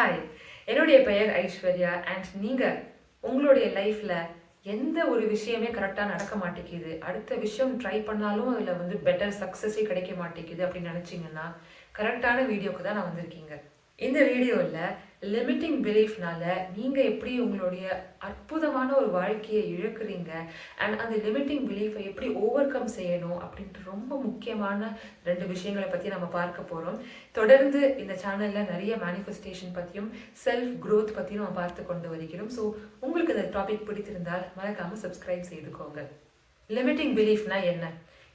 Hi என்னுடைய பெயர் Aishwarya and நீங்கள் உங்களுடைய லைஃப்பில் எந்த ஒரு விஷயமே கரெக்டாக நடக்க மாட்டேங்குது. அடுத்த விஷயம் ட்ரை பண்ணாலும் அதில் வந்து பெட்டர் சக்ஸஸே கிடைக்க மாட்டேங்குது அப்படின்னு நினச்சிங்கன்னா கரெக்டான வீடியோக்கு தான் நான் வந்திருக்கீங்க. இந்த வீடியோவில் லிமிட்டிங் பிலீஃப்னால நீங்கள் எப்படி உங்களுடைய அற்புதமான ஒரு வாழ்க்கையை இழக்கிறீங்க? அண்ட் அந்த லிமிட்டிங் பிலீஃபை எப்படி ஓவர் கம் செய்யணும்? அப்படின்ட்டு ரொம்ப முக்கியமான ரெண்டு விஷயங்களை பற்றி நம்ம பார்க்க போகிறோம் தொடர்ந்து இந்த சேனலில் நிறைய மேனிஃபெஸ்டேஷன் பற்றியும் செல்ஃப் க்ரோத் பற்றியும் நம்ம பார்த்து கொண்டு வருகிறோம். ஸோ உங்களுக்கு இந்த டாபிக் பிடித்திருந்தால் மறக்காமல் சப்ஸ்கிரைப் செய்துக்கோங்க. லிமிட்டிங் பிலீஃப்னா என்ன?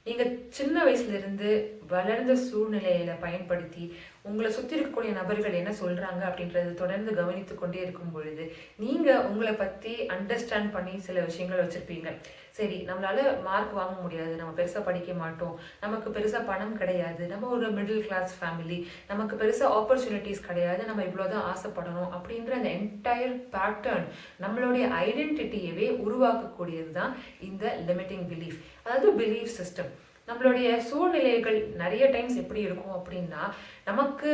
நீங்கள் சின்ன வயசுலேருந்து வளர்ந்த சூழ்நிலையில பயன்படுத்தி உங்களை சுற்றி இருக்கக்கூடிய நபர்கள் என்ன சொல்றாங்க அப்படின்றத தொடர்ந்து கவனித்து கொண்டே இருக்கும் பொழுது நீங்க உங்களை பத்தி அண்டர்ஸ்டாண்ட் பண்ணி சில விஷயங்கள் வச்சிருப்பீங்க. சரி நம்மளால மார்க் வாங்க முடியாது நம்ம பெருசா படிக்க மாட்டோம் நமக்கு பெருசா பணம் கிடையாது நம்ம ஒரு மிடில் கிளாஸ் ஃபேமிலி நமக்கு பெருசா ஆப்பர்ச்சுனிட்டிஸ் கிடையாது நம்ம இவ்வளவுதான் ஆசைப்படணும் அப்படின்ற அந்த என்டையர் பேட்டர்ன் நம்மளுடைய ஐடென்டிட்டியவே உருவாக்கக்கூடியது தான் இந்த லிமிட்டிங் பிலீஃப் அதாவது பிலீஃப் சிஸ்டம் நம்மளுடைய சூழ்நிலைகள் நிறைய டைம்ஸ் எப்படி இருக்கும் அப்படின்னா நமக்கு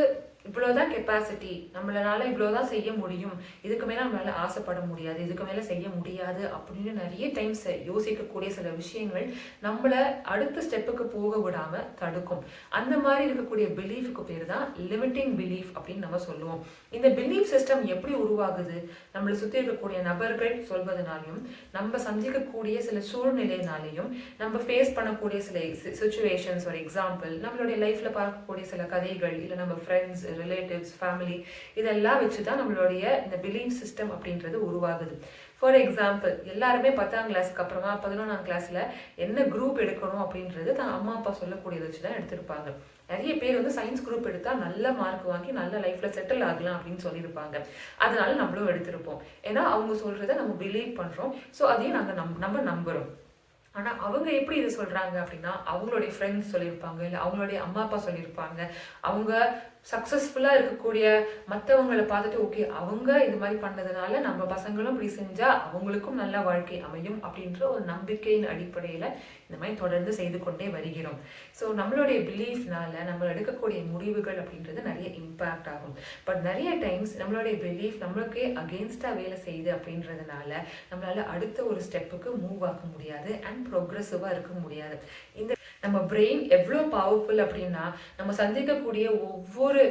இவ்வளோதான் கெப்பாசிட்டி நம்மளால இவ்வளோதான் செய்ய முடியும். இதுக்கு மேலே நம்மளால ஆசைப்பட முடியாது. இதுக்கு மேலே செய்ய முடியாது அப்படின்னு நிறைய டைம்ஸ் யோசிக்கக்கூடிய சில விஷயங்கள் நம்மளை அடுத்த ஸ்டெப்புக்கு போக விடாம தடுக்கும். அந்த மாதிரி இருக்கக்கூடிய பிலீஃபுக்கு பேர் தான் லிமிட்டிங் பிலீஃப் அப்படின்னு நம்ம சொல்லுவோம். இந்த பிலீஃப் சிஸ்டம் எப்படி உருவாகுது? நம்மளை சுற்றி இருக்கக்கூடிய நபர்கள் சொல்வதனாலையும் நம்ம சந்திக்கக்கூடிய சில சூழ்நிலையினாலையும் நம்ம ஃபேஸ் பண்ணக்கூடிய சில சுச்சுவேஷன்ஸ் ஒரு எக்ஸாம்பிள் நம்மளுடைய லைஃப்ல பார்க்கக்கூடிய சில கதைகள் இல்லை நம்ம ஃப்ரெண்ட்ஸ் ரிலேட்டிவ்ஸ் ஃபேமிலி இதெல்லாம் வச்சு தான் நம்மளுடைய இந்த பிலீஃப் சிஸ்டம் அப்படின்றது உருவாகுது. ஃபார் எக்ஸாம்பிள் எல்லாருமே பத்தாம் கிளாஸ்க்கு அப்புறமா பதினொன்றாம் கிளாஸில் என்ன குரூப் எடுக்கணும் அப்படின்றது தான் அம்மா அப்பா சொல்லக்கூடியதை வச்சு தான் எடுத்திருப்பாங்க. நிறைய பேர் வந்து சயின்ஸ் குரூப் எடுத்தால் நல்ல மார்க் வாங்கி நல்ல லைஃப்பில் செட்டில் ஆகலாம் அப்படின்னு சொல்லியிருப்பாங்க. அதனால நம்மளும் எடுத்திருப்போம். ஏன்னா அவங்க சொல்கிறத நம்ம பிலீவ் பண்ணுறோம் ஸோ அதையும் நாங்கள் நம் நம்ம நம்புகிறோம் ஆனால் அவங்க எப்படி இது சொல்கிறாங்க அப்படின்னா அவங்களுடைய ஃப்ரெண்ட்ஸ் சொல்லியிருப்பாங்க இல்லை அவங்களுடைய அம்மா அப்பா சொல்லியிருப்பாங்க. அவங்க சக்ஸஸ்ஃபுல்லாக இருக்கக்கூடிய மற்றவங்களை பார்த்துட்டு ஓகே அவங்க இது மாதிரி பண்ணதுனால நம்ம பசங்களும் இப்படி செஞ்சா அவங்களுக்கும் நல்ல வாழ்க்கை அமையும் அப்படின்ற ஒரு நம்பிக்கையின் அடிப்படையில இந்த மாதிரி தொடர்ந்து செய்து கொண்டே வருகிறோம். ஸோ நம்மளுடைய பிலீஃப்னால நம்ம எடுக்கக்கூடிய முடிவுகள் அப்படின்றது நிறைய இம்பேக்ட் ஆகும். பட் நிறைய டைம்ஸ் நம்மளுடைய பிலீஃப் நம்மளுக்கே அகெயின்ஸ்டாக வேலை செய்யுது அப்படின்றதுனால நம்மளால் அடுத்த ஒரு ஸ்டெப்புக்கு மூவ் ஆக முடியாது அண்ட் ப்ரோக்ரெசிவாக இருக்க முடியாது. இந்த நம்ம பிரெயின் எவ்வளோ பவர்ஃபுல் அப்படின்னா நம்ம சந்திக்கக்கூடிய ஒவ்வொரு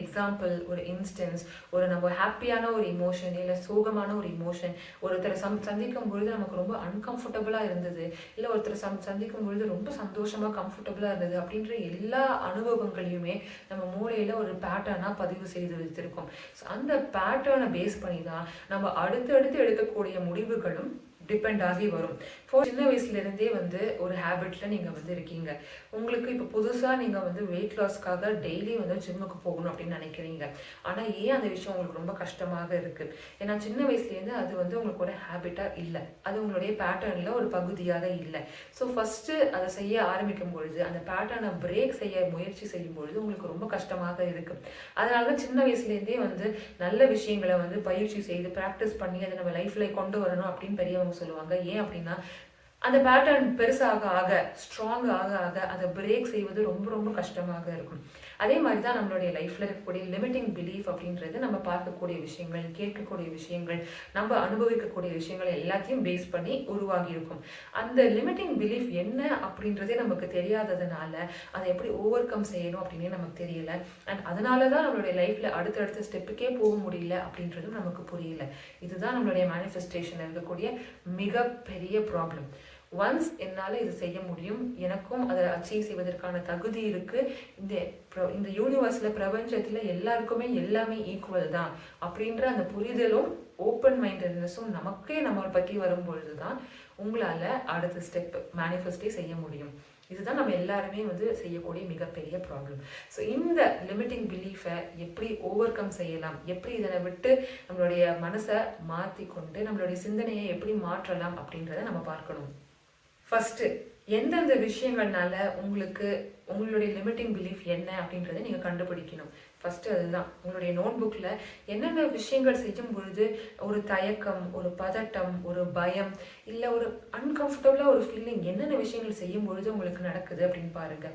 எக்ஸாம்பிள் ஒரு இன்ஸ்டன்ஸ் ஒரு நம்ம ஹாப்பியான ஒரு இமோஷன் இல்லை சோகமான ஒரு இமோஷன் ஒருத்தரை சம் சந்திக்கும் பொழுது நமக்கு ரொம்ப அன்கம்ஃபர்டபுளாக இருந்தது இல்லை ஒருத்தரை சம் சந்திக்கும் பொழுது ரொம்ப சந்தோஷமாக கம்ஃபர்டபுளாக இருந்தது அப்படின்ற எல்லா அனுபவங்களையுமே நம்ம மூளையில் ஒரு பேட்டர்னாக பதிவு செய்து வைத்திருக்கோம். ஸோ அந்த பேட்டர்னை பேஸ் பண்ணி தான் நம்ம அடுத்தடுத்து எடுக்கக்கூடிய முடிவுகளும் டிபெண்ட் ஆகி வரும். ஃபோ சின்ன வயசுலேருந்தே வந்து ஒரு ஹேபிட்ல நீங்கள் வந்து இருக்கீங்க. உங்களுக்கு இப்போ புதுசாக நீங்கள் வந்து வெயிட் லாஸ்க்காக டெய்லி வந்து ஜிம்முக்கு போகணும் அப்படின்னு நினைக்கிறீங்க. ஆனால் ஏன் அந்த விஷயம் உங்களுக்கு ரொம்ப கஷ்டமாக இருக்குது ஏன்னா சின்ன வயசுலேருந்து அது வந்து உங்களுக்கு ஒரு ஹேபிட்டாக இல்லை. அது உங்களுடைய பேட்டர்னில் ஒரு பகுதியாக இல்லை. ஸோ ஃபஸ்ட்டு அதை செய்ய ஆரம்பிக்கும் பொழுது அந்த பேட்டர்னை பிரேக் செய்ய முயற்சி செய்யும் பொழுது உங்களுக்கு ரொம்ப கஷ்டமாக இருக்குது அதனால தான் சின்ன வயசுலேருந்தே வந்து நல்ல விஷயங்களை வந்து பயிற்சி செய்து ப்ராக்டிஸ் பண்ணி அதை நம்ம லைஃப்பில் கொண்டு வரணும் அப்படின்னு பெரியவங்க சொல்லுவாங்க. ஏன் அப்படின்னா அந்த பேட்டர்ன் பெருசாக ஆக ஸ்ட்ராங் ஆக ஆக அதை பிரேக் செய்வது ரொம்ப ரொம்ப கஷ்டமாக இருக்கும். அதே மாதிரி தான் நம்மளுடைய லைஃப்பில் இருக்கக்கூடிய லிமிட்டிங் பிலீஃப் அப்படின்றது நம்ம பார்க்கக்கூடிய விஷயங்கள் கேட்கக்கூடிய விஷயங்கள் நம்ம அனுபவிக்கக்கூடிய விஷயங்கள் எல்லாத்தையும் பேஸ் பண்ணி உருவாகி இருக்கும். அந்த லிமிட்டிங் பிலீஃப் என்ன அப்படின்றதே நமக்கு தெரியாததுனால அதை எப்படி ஓவர் கம் செய்யணும் அப்படின்னே நமக்கு தெரியல. அண்ட் அதனால தான் நம்மளுடைய லைஃப்பில் அடுத்தடுத்த ஸ்டெப்புக்கே போக முடியல அப்படின்றதும் நமக்கு புரியல. இதுதான் நம்மளுடைய மேனிஃபெஸ்டேஷன் இருக்கக்கூடிய மிகப்பெரிய ப்ராப்ளம் ஒன்ஸ் என்னால் இது செய்ய முடியும் எனக்கும் அதை அச்சீவ் செய்வதற்கான தகுதி இருக்குது இந்த பிர- இந்த யூனிவர்ஸில் பிரபஞ்சத்தில் எல்லாருக்குமே எல்லாமே ஈக்குவல் தான். அப்படின்ற அந்த புரிதலும் ஓப்பன் மைண்டட்னஸும் நமக்கே நம்மளை பற்றி வரும்பொழுது தான் உங்களால் அடுத்த ஸ்டெப் மேனிஃபெஸ்டே செய்ய முடியும். இதுதான் நம்ம எல்லாருமே வந்து செய்யக்கூடிய மிகப்பெரிய ப்ராப்ளம் ஸோ இந்த லிமிட்டிங் பிலீஃபை எப்படி ஓவர் கம் செய்யலாம்? எப்படி இதனை விட்டு நம்மளுடைய மனசை மாற்றி கொண்டு நம்மளுடைய சிந்தனையை எப்படி மாற்றலாம் அப்படின்றத நம்ம பார்க்கணும். ஃபஸ்ட்டு எந்தெந்த விஷயங்கள்னால உங்களுக்கு உங்களுடைய லிமிட்டிங் பிலீஃப் என்ன அப்படின்றத நீங்கள் கண்டுபிடிக்கணும். ஃபஸ்ட்டு அதுதான். உங்களுடைய நோட் புக்கில் என்னென்ன விஷயங்கள் செய்யும் பொழுது ஒரு தயக்கம் ஒரு பதட்டம் ஒரு பயம் இல்லை ஒரு அன்கம்ஃபர்டபுளாக ஒரு ஃபீலிங் என்னென்ன விஷயங்கள் செய்யும் பொழுது உங்களுக்கு நடக்குது அப்படின்னு பாருங்க.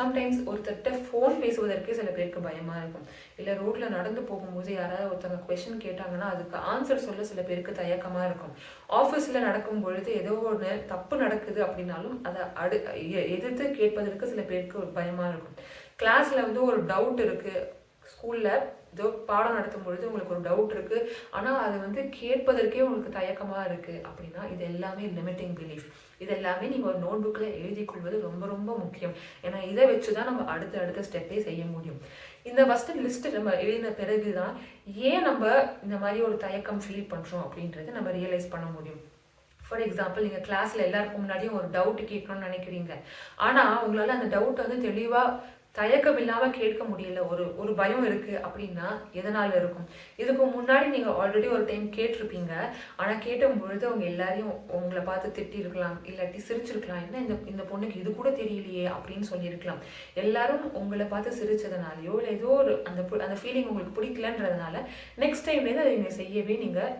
சம்டைம்ஸ் ஒருத்தர்கிட்ட ஃபோன் பேசுவதற்கே சில பேருக்கு பயமாக இருக்கும். இல்லை ரோட்டில் நடந்து போகும்போது யாராவது ஒருத்தவங்க கொஷின் கேட்டாங்கன்னா அதுக்கு ஆன்சர் சொல்ல சில பேருக்கு தயக்கமாக இருக்கும். ஆஃபீஸில் நடக்கும் பொழுது ஏதோ ஒன்று தப்பு நடக்குது அப்படின்னாலும் அதை அடு எ- எதிர்த்து கேட்பதற்கு சில பேருக்கு ஒரு பயமாக இருக்கும். கிளாஸில் வந்து ஒரு டவுட் இருக்குது ஸ்கூலில் ஏதோ பாடம் நடத்தும் பொழுது உங்களுக்கு ஒரு டவுட் இருக்குது ஆனால் அது வந்து கேட்பதற்கே உங்களுக்கு தயக்கமாக இருக்குது அப்படின்னா இது எல்லாமே லிமிட்டிங் பிலீஃப் இது எல்லாமே நீங்கள் ஒரு நோட் புக்கில் எழுதி கொள்வது ரொம்ப ரொம்ப முக்கியம். ஏன்னா இதை வச்சு தான் நம்ம அடுத்த அடுத்த ஸ்டெப்பே செய்ய முடியும். இந்த ஃபஸ்ட்டு லிஸ்ட்டு நம்ம எழுதின பிறகு தான் ஏன் நம்ம இந்த மாதிரி ஒரு தயக்கம் ஃபீல் பண்ணுறோம் அப்படின்றத நம்ம ரியலைஸ் பண்ண முடியும். ஃபார் எக்ஸாம்பிள் நீங்கள் கிளாஸில் எல்லாருக்கும் முன்னாடியும் ஒரு டவுட் கேட்கணும்னு நினைக்கிறீங்க. ஆனால் உங்களால் அந்த டவுட் வந்து தெளிவாக தயக்கம் இல்லாமல் கேட்க முடியல. ஒரு ஒரு பயம் இருக்குது அப்படின்னா எதனால் இருக்கும்? இதுக்கு முன்னாடி நீங்கள் ஆல்ரெடி ஒரு டைம் கேட்டிருப்பீங்க. ஆனால் கேட்டும் பொழுது அவங்க எல்லாரையும் உங்களை பார்த்து திட்டிருக்கலாம் இல்லாட்டி சிரிச்சிருக்கலாம். என்ன இந்த இந்த பொண்ணுக்கு இது கூட தெரியலையே அப்படின்னு சொல்லியிருக்கலாம். எல்லாரும் உங்களை பார்த்து சிரிச்சதுனாலையோ இல்லை ஏதோ ஒரு அந்த பு- அந்த ஃபீலிங் உங்களுக்கு பிடிக்கலன்றதுனால நெக்ஸ்ட் டைம்லேருந்து அதை நீங்கள் செய்யவே நீங்கள்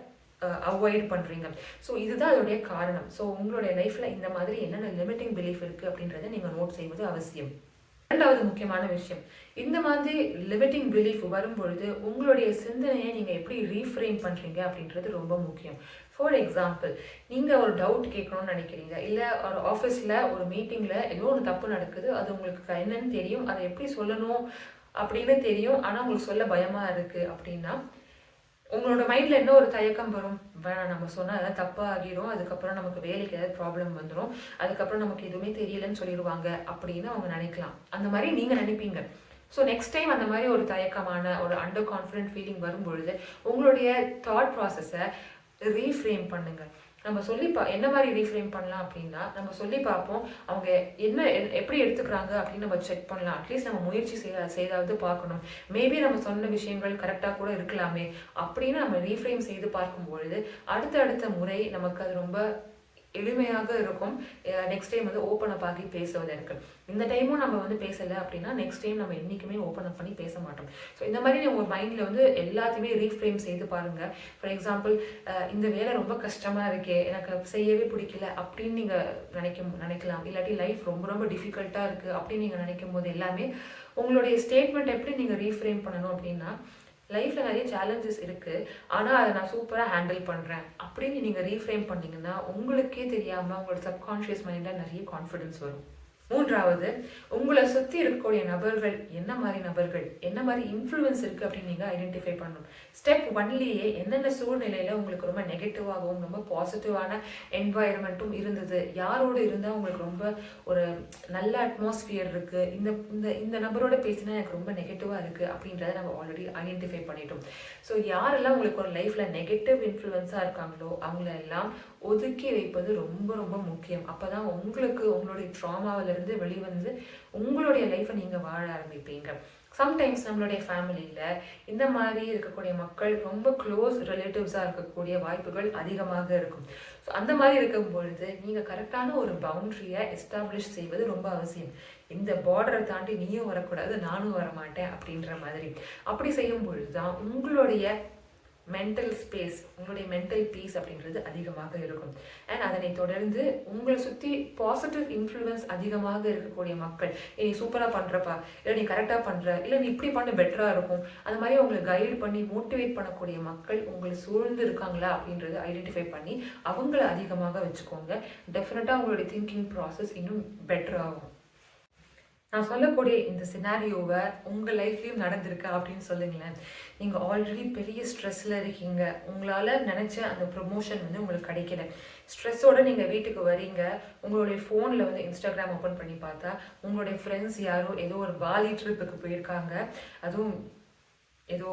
அவாய்ட் பண்ணுறீங்க ஸோ இதுதான் அதோடைய காரணம். ஸோ உங்களுடைய லைஃப்பில் இந்த மாதிரி என்னென்ன லிமிட்டிங் பிலீஃப் இருக்குது அப்படின்றத நீங்கள் நோட் செய்வது அவசியம். இரண்டாவது முக்கியமான விஷயம். இந்த மாதிரி லிமிட்டிங் பிலீஃப் வரும்பொழுது உங்களுடைய சிந்தனையை நீங்கள் எப்படி ரீஃப்ரேம் பண்ணுறீங்க அப்படின்றது ரொம்ப முக்கியம். ஃபார் எக்ஸாம்பிள் நீங்கள் ஒரு டவுட் கேட்கணும்னு நினைக்கிறீங்க. இல்லை ஒரு ஆஃபீஸில் ஒரு மீட்டிங்கில் ஏதோ ஒரு தப்பு நடக்குது. அது உங்களுக்கு என்னன்னு தெரியும். அதை எப்படி சொல்லணும் அப்படின்னு தெரியும். ஆனால் உங்களுக்கு சொல்ல பயமாக இருக்குது அப்படின்னா உங்களோட மைண்டில் என்ன ஒரு தயக்கம் வரும்? வேணாம் நம்ம சொன்னால் அதான் தப்பாக ஆகிரும். அதுக்கப்புறம் நமக்கு வேலைக்கு ஏதாவது ப்ராப்ளம் வந்துடும் அதுக்கப்புறம் நமக்கு எதுவுமே தெரியலன்னு சொல்லிடுவாங்க அப்படின்னு அவங்க நினைக்கலாம். அந்த மாதிரி நீங்கள் நினைப்பீங்க. ஸோ நெக்ஸ்ட் டைம் அந்த மாதிரி ஒரு தயக்கமான ஒரு அண்டர் கான்ஃபிடென்ட் ஃபீலிங் வரும்பொழுது உங்களுடைய தாட் ப்ராசஸை ரீஃப்ரேம் பண்ணுங்கள் நம்ம சொல்லி பா என்ன மாதிரி ரீஃப்ரேம் பண்ணலாம் அப்படின்னா நம்ம சொல்லி பார்ப்போம் அவங்க என்ன எப்படி எடுத்துக்கிறாங்க அப்படின்னு நம்ம செக் பண்ணலாம். அட்லீஸ்ட் நம்ம முயற்சி செய்ய செய்தாவது பார்க்கணும். மேபி நம்ம சொன்ன விஷயங்கள் கரெக்டாக கூட இருக்கலாமே அப்படின்னு நம்ம ரீஃப்ரேம் செய்து பார்க்கும்பொழுது அடுத்த அடுத்த முறை நமக்கு அது ரொம்ப எளிமையாக இருக்கும். நெக்ஸ்ட் டைம் வந்து ஓப்பன் அப் ஆகி பேசுவதற்கு இந்த டைமும் நம்ம வந்து பேசலை அப்படின்னா நெக்ஸ்ட் டைம் நம்ம என்றைக்குமே ஓப்பன் அப் பண்ணி பேச மாட்டோம். ஸோ இந்த மாதிரி நீங்கள் உங்கள் மைண்டில் வந்து எல்லாத்தையுமே ரீஃப்ரேம் செய்து பாருங்கள் ஃபார் எக்ஸாம்பிள் இந்த வேலை ரொம்ப கஷ்டமாக இருக்கே எனக்கு செய்யவே பிடிக்கல அப்படின்னு நீங்கள் நினைக்க நினைக்கலாம். இல்லாட்டி லைஃப் ரொம்ப ரொம்ப டிஃபிகல்ட்டாக இருக்குது அப்படின்னு நீங்கள் நினைக்கும் போது எல்லாமே உங்களுடைய ஸ்டேட்மெண்ட் எப்படி நீங்கள் ரீஃப்ரேம் பண்ணணும் அப்படின்னா லைஃப்பில் நிறைய சேலஞ்சஸ் இருக்குது ஆனால் அதை நான் சூப்பராக ஹேண்டில் பண்ணுறேன் அப்படின்னு நீங்கள் ரீஃப்ரேம் பண்ணிங்கன்னா உங்களுக்கே தெரியாமல் உங்களோட சப்கான்ஷியஸ் மைண்டில் நிறைய கான்ஃபிடென்ஸ் வரும். மூன்றாவது உங்களை சுற்றி இருக்கக்கூடிய நபர்கள் என்ன மாதிரி நபர்கள் என்ன மாதிரி இன்ஃப்ளூயன்ஸ் இருக்குது அப்படின்னு நீங்கள் ஐடென்டிஃபை பண்ணணும். ஸ்டெப் ஒன்லேயே என்னென்ன சூழ்நிலையில் உங்களுக்கு ரொம்ப நெகட்டிவாகவும் ரொம்ப பாசிட்டிவான என்வாயர்மெண்ட்டும் இருந்தது? யாரோடு இருந்தால் உங்களுக்கு ரொம்ப ஒரு நல்ல அட்மாஸ்ஃபியர் இருக்குது இந்த இந்த இந்த நபரோட பேசினா எனக்கு ரொம்ப நெகட்டிவாக இருக்குது அப்படின்றத நம்ம ஆல்ரெடி ஐடென்டிஃபை பண்ணிட்டோம். ஸோ யாரெல்லாம் உங்களுக்கு ஒரு லைஃப்பில் நெகட்டிவ் இன்ஃப்ளூயன்ஸாக இருக்காங்களோ அவங்கள எல்லாம் ஒதுக்கி வைப்பது ரொம்ப ரொம்ப முக்கியம். அப்போ தான் உங்களுக்கு உங்களுடைய ட்ராமாவிலேருந்து வெளிவந்து உங்களுடைய லைஃப்பை நீங்கள் வாழ ஆரம்பிப்பீங்க. சம்டைம்ஸ் நம்மளுடைய ஃபேமிலியில் இந்த மாதிரி இருக்கக்கூடிய மக்கள் ரொம்ப க்ளோஸ் ரிலேட்டிவ்ஸாக இருக்கக்கூடிய வாய்ப்புகள் அதிகமாக இருக்கும். ஸோ அந்த மாதிரி இருக்கும் பொழுது நீங்கள் கரெக்டான ஒரு பவுண்டரியை எஸ்டாப்ளிஷ் செய்வது ரொம்ப அவசியம். இந்த பார்டரை தாண்டி நீயும் வரக்கூடாது நானும் வரமாட்டேன் அப்படின்ற மாதிரி. அப்படி செய்யும் பொழுது தான் உங்களுடைய மென்டல் ஸ்பேஸ் உங்களுடைய மென்டல் பீஸ் அப்படின்றது அதிகமாக இருக்கும். அண்ட் அதனை தொடர்ந்து உங்களை சுற்றி பாசிட்டிவ் இன்ஃப்ளூயன்ஸ் அதிகமாக இருக்கக்கூடிய மக்கள் நீ சூப்பராக பண்ணுறப்பா இல்லை நீ கரெக்டாக பண்ணுற இல்லை நீ இப்படி பண்ண பெட்டராக இருக்கும். அந்த மாதிரி உங்களை கைடு பண்ணி மோட்டிவேட் பண்ணக்கூடிய மக்கள் உங்களை சூழ்ந்து இருக்காங்களா அப்படின்றத ஐடென்டிஃபை பண்ணி அவங்கள அதிகமாக வச்சுக்கோங்க. டெஃபினட்டாக உங்களுடைய திங்கிங் ப்ராசஸ் இன்னும் பெட்டர் ஆகும். நான் சொல்லக்கூடிய இந்த சினாரியோவை உங்கள் லைஃப்லேயும் நடந்திருக்கு அப்படின்னு சொல்லுங்களேன். நீங்கள் ஆல்ரெடி பெரிய ஸ்ட்ரெஸ்ஸில் இருக்கீங்க. உங்களால் நினச்ச அந்த ப்ரொமோஷன் வந்து உங்களுக்கு கிடைக்கல. ஸ்ட்ரெஸ்ஸோட நீங்கள் வீட்டுக்கு வரீங்க உங்களுடைய ஃபோனில் வந்து இன்ஸ்டாகிராம் ஓப்பன் பண்ணி பார்த்தா உங்களுடைய ஃப்ரெண்ட்ஸ் யாரோ ஏதோ ஒரு பாலி ட்ரிப்புக்கு போயிருக்காங்க. அதுவும் ஏதோ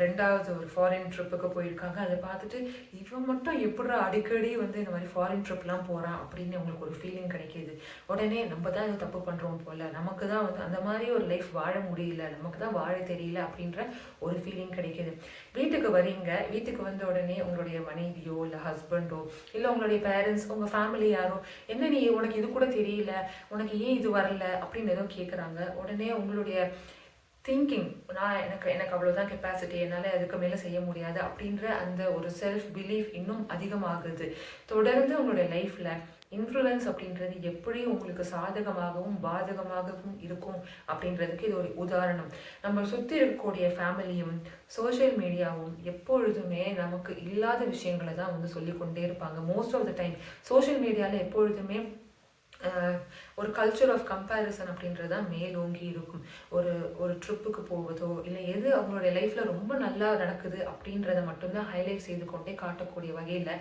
ரெண்டாவது ஒரு ஃபாரின் ட்ரிப்புக்கு போயிருக்காங்க. அதை பார்த்துட்டு இவன் மட்டும் எப்படா அடிக்கடி வந்து இந்த மாதிரி ஃபாரின் ட்ரிப்லாம் போகிறான் அப்படின்னு உங்களுக்கு ஒரு ஃபீலிங் கிடைக்கிது. உடனே நம்ம தான் இது தப்பு பண்ணுறோம் போல. நமக்கு தான் வந்து அந்த மாதிரி ஒரு லைஃப் வாழ முடியல. நமக்கு தான் வாழ தெரியல அப்படின்ற ஒரு ஃபீலிங் கிடைக்கிது. வீட்டுக்கு வரீங்க வீட்டுக்கு வந்த உடனே உங்களுடைய மனைவியோ இல்லை ஹஸ்பண்டோ இல்லை உங்களுடைய பேரண்ட்ஸ் உங்கள் ஃபேமிலி யாரோ என்ன நீ உனக்கு இது கூட தெரியல. உனக்கு ஏன் இது வரல அப்படின்னு ஏதோ கேட்குறாங்க உடனே உங்களுடைய திங்கிங் நான் எனக்கு எனக்கு அவ்வளோதான் கெப்பாசிட்டி என்னால் அதுக்கு மேலே செய்ய முடியாது அப்படின்ற அந்த ஒரு செல்ஃப் பிலீஃப் இன்னும் அதிகமாகுது. தொடர்ந்து உங்களுடைய லைஃப்பில் இன்ஃப்ளூயன்ஸ் அப்படின்றது எப்படி உங்களுக்கு சாதகமாகவும் பாதகமாகவும் இருக்கும் அப்படின்றதுக்கு இது ஒரு உதாரணம். நம்ம சுற்றி இருக்கக்கூடிய ஃபேமிலியும் சோஷியல் மீடியாவும் எப்பொழுதுமே நமக்கு இல்லாத விஷயங்களை தான் வந்து சொல்லிக்கொண்டே இருப்பாங்க. Most of the time social மீடியாவில் எப்பொழுதுமே ஒரு கல்ச்சர் ஆஃப் கம்பேரிசன் அப்படின்றது தான் மேலோங்கி இருக்கும். ஒரு ஒரு ட்ரிப்புக்கு போவதோ இல்லை எது அவங்களுடைய லைஃப்பில் ரொம்ப நல்லா நடக்குது அப்படின்றத மட்டும்தான் ஹைலைட் செய்து கொண்டே காட்டக்கூடிய வகையில்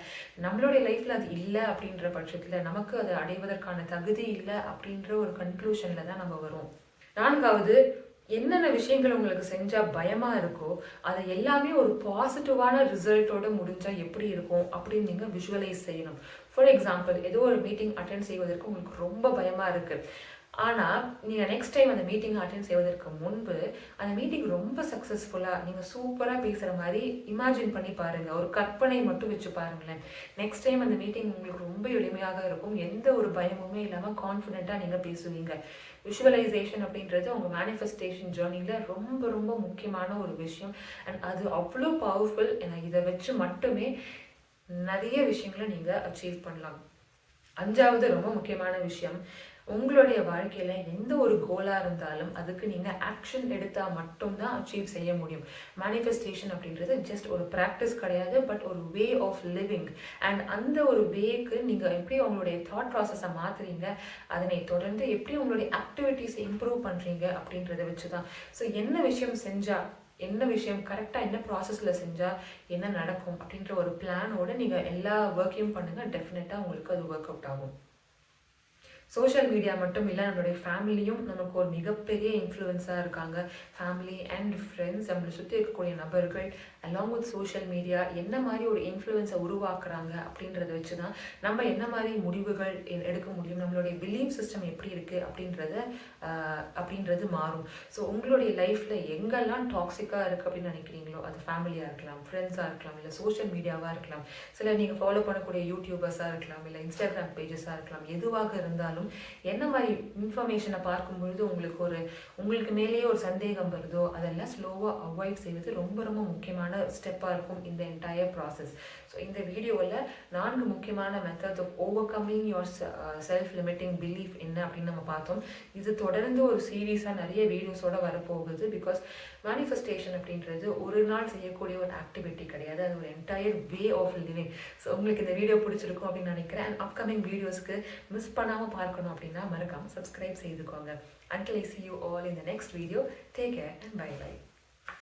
நம்மளுடைய லைஃப்பில் அது இல்லை அப்படின்ற பட்சத்தில் நமக்கு அதை அடைவதற்கான தகுதி இல்லை அப்படின்ற ஒரு கன்க்ளூஷனில் தான் நம்ம வரோம் நான்காவது என்னென்ன விஷயங்கள் உங்களுக்கு செஞ்சால் பயமாக இருக்கோ அதை எல்லாமே ஒரு பாசிட்டிவான ரிசல்ட்டோட முடிஞ்சால் எப்படி இருக்கும் அப்படின்னு நீங்கள் விஷுவலைஸ் செய்யணும். ஃபார் எக்ஸாம்பிள் ஏதோ ஒரு மீட்டிங் அட்டென்ட் செய்வதற்கு உங்களுக்கு ரொம்ப பயமாக இருக்குது ஆனால் நீங்கள் நெக்ஸ்ட் டைம் அந்த மீட்டிங் அட்டென்ட் செய்வதற்கு முன்பு அந்த மீட்டிங் ரொம்ப சக்ஸஸ்ஃபுல்லாக நீங்கள் சூப்பராக பேசுகிற மாதிரி இமேஜின் பண்ணி பாருங்கள் ஒரு கற்பனை மட்டும் வச்சு பாருங்களேன். நெக்ஸ்ட் டைம் அந்த மீட்டிங் உங்களுக்கு ரொம்ப எளிமையாக இருக்கும். எந்த ஒரு பயமுமே இல்லாமல் கான்ஃபிடென்ட்டாக நீங்கள் பேசுவீங்க. விஷுவலைசேஷன் அப்படின்றது உங்கள் மேனிஃபெஸ்டேஷன் ஜேர்னியில் ரொம்ப ரொம்ப முக்கியமான ஒரு விஷயம். அண்ட் அது அவ்வளோ பவர்ஃபுல் இதை வச்சு மட்டுமே நிறைய விஷயங்களை நீங்கள் அச்சீவ் பண்ணலாம். அஞ்சாவது ரொம்ப முக்கியமான விஷயம். உங்களுடைய வாழ்க்கையில் எந்த ஒரு கோலாக இருந்தாலும் அதுக்கு நீங்கள் ஆக்ஷன் எடுத்தால் மட்டும்தான் அச்சீவ் செய்ய முடியும். மேனிஃபெஸ்டேஷன் அப்படின்றது ஜஸ்ட் ஒரு ப்ராக்டிஸ் கிடையாது பட் ஒரு வே ஆஃப் லிவிங் அண்ட் அந்த ஒரு வேக்கு நீங்கள் எப்படி உங்களுடைய தாட் ப்ராசஸை மாற்றுறீங்க அதனை தொடர்ந்து எப்படி உங்களுடைய ஆக்டிவிட்டீஸ் இம்ப்ரூவ் பண்ணுறீங்க அப்படின்றத வச்சு தான் ஸோ என்ன விஷயம் செஞ்சால் என்ன விஷயம் கரெக்டாக என்ன ப்ராசஸில் செஞ்சால் என்ன நடக்கும் அப்படின்ற ஒரு பிளானோடு நீங்கள் எல்லா ஒர்க்கையும் பண்ணுங்கள் டெஃபினட்டாக உங்களுக்கு அது ஒர்க் அவுட் ஆகும். சோஷியல் மீடியா மட்டும் இல்லை நம்மளுடைய ஃபேமிலியும் நமக்கு ஒரு மிகப்பெரிய இன்ஃப்ளூயன்ஸாக இருக்காங்க. ஃபேமிலி அண்ட் ஃப்ரெண்ட்ஸ் நம்மளை சுற்றி இருக்கக்கூடிய நபர்கள் அலாங் வித் சோஷியல் மீடியா என்ன மாதிரி ஒரு இன்ஃப்ளூயன்ஸை உருவாக்குறாங்க அப்படின்றத வச்சு தான் நம்ம என்ன மாதிரி முடிவுகள் எடுக்க முடியும் நம்மளுடைய பிலீஃப் சிஸ்டம் எப்படி இருக்குது அப்படின்றத அப்படின்றது மாறும். ஸோ உங்களுடைய லைஃப்பில் எங்கெல்லாம் டாக்ஸிக்காக இருக்குது அப்படின்னு நினைக்கிறீங்களோ அது ஃபேமிலியாக இருக்கலாம் ஃப்ரெண்ட்ஸாக இருக்கலாம் இல்லை சோஷியல் மீடியாவாக இருக்கலாம் சில நீங்கள் ஃபாலோ பண்ணக்கூடிய யூடியூபர்ஸாக இருக்கலாம் இல்லை இன்ஸ்டாகிராம் பேஜஸாக இருக்கலாம் எதுவாக இருந்தாலும் என்ன மாதிரி இன்ஃபர்மேஷனை பார்க்கும் பொழுது உங்களுக்கு ஒரு உங்களுக்கு மேலேயே ஒரு சந்தேகம் வருதோ அதெல்லாம் ஸ்லோவாக அவாய்ட் செய்வது ரொம்ப ரொம்ப முக்கியமான ஸ்டெப்பாக இருக்கும் இந்த என்டையர் ப்ராசஸ் ஸோ இந்த வீடியோவில் நான்கு முக்கியமான methods of overcoming your self limiting belief என்ன அப்படின்னு நம்ம பார்த்தோம். இது தொடர்ந்து ஒரு சீரீஸாக நிறைய வீடியோஸோட வரப்போகுது பிகாஸ் மேனிஃபெஸ்டேஷன் அப்படின்றது ஒரு நாள் செய்யக்கூடிய ஒரு ஆக்டிவிட்டி கிடையாது. அது ஒரு entire way of living so உங்களுக்கு இந்த வீடியோ பிடிச்சிருக்கும் அப்படின்னு நினைக்கிறேன். அண்ட் அப்கமிங் வீடியோஸ்க்கு மிஸ் பண்ணாமல் பார்க்கணும் அப்படின்னா மறக்காமல் subscribe செய்துக்கோங்க. And I see you all in the next video take care and bye bye